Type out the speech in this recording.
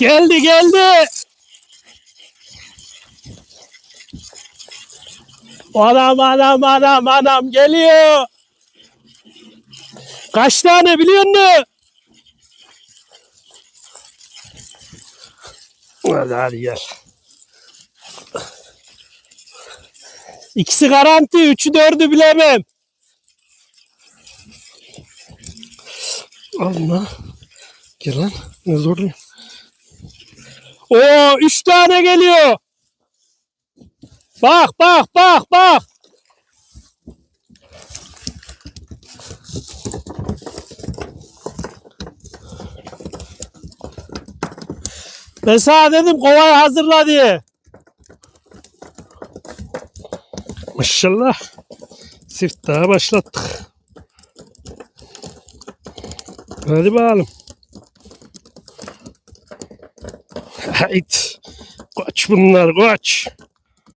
Geldi geldi. Anam anam anam anam geliyor. Kaç tane biliyor musun? Hadi hadi gel. İkisi garanti, üçü dördü bilemem. Allah. Gel lan. Ne zorluyor. Oo, üç tane geliyor. Bak bak bak bak. Ben sana dedim kovayı hazırla diye. Maşallah. Siftahı başlattık. Hadi bakalım. Hayt. Koç bunlar koç.